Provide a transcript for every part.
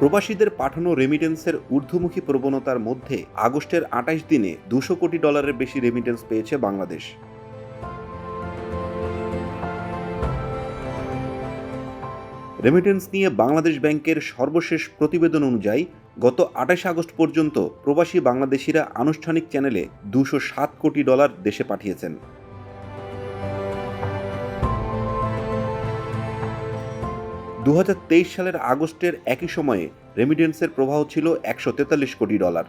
প্রবাসীদের পাঠানো রেমিটেন্সের ঊর্ধ্বমুখী প্রবণতার মধ্যে আগস্টের আঠাশ দিনে দুশো কোটি ডলারের বেশি রেমিটেন্স পেয়েছে বাংলাদেশ। রেমিটেন্স নিয়ে বাংলাদেশ ব্যাংকের সর্বশেষ প্রতিবেদন অনুযায়ী গত আঠাশ আগস্ট পর্যন্ত প্রবাসী বাংলাদেশিরা আনুষ্ঠানিক চ্যানেলে দুশো সাত কোটি ডলার দেশে পাঠিয়েছেন। দু হাজার তেইশ সালের আগস্টের একই সময়ে রেমিডেন্সের প্রবাহ ছিল একশো তেতাল্লিশ কোটি ডলার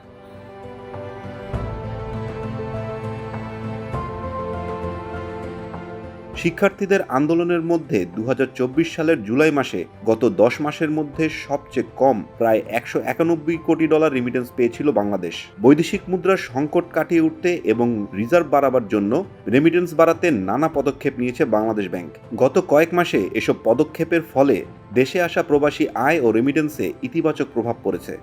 শিক্ষার্থীদের আন্দোলনের মধ্যে দু হাজার চব্বিশ সালের জুলাই মাসে গত দশ মাসের মধ্যে সবচেয়ে কম প্রায় একশো একানব্বই কোটি ডলার রেমিটেন্স পেয়েছিল বাংলাদেশ। বৈদেশিক মুদ্রার সংকট কাটিয়ে উঠতে এবং রিজার্ভ বাড়াবার জন্য রেমিটেন্স বাড়াতে নানা পদক্ষেপ নিয়েছে বাংলাদেশ ব্যাংক। গত কয়েক মাসে এসব পদক্ষেপের ফলে দেশে আসা প্রবাসী আয় ও রেমিটেন্সে ইতিবাচক প্রভাব পড়েছে।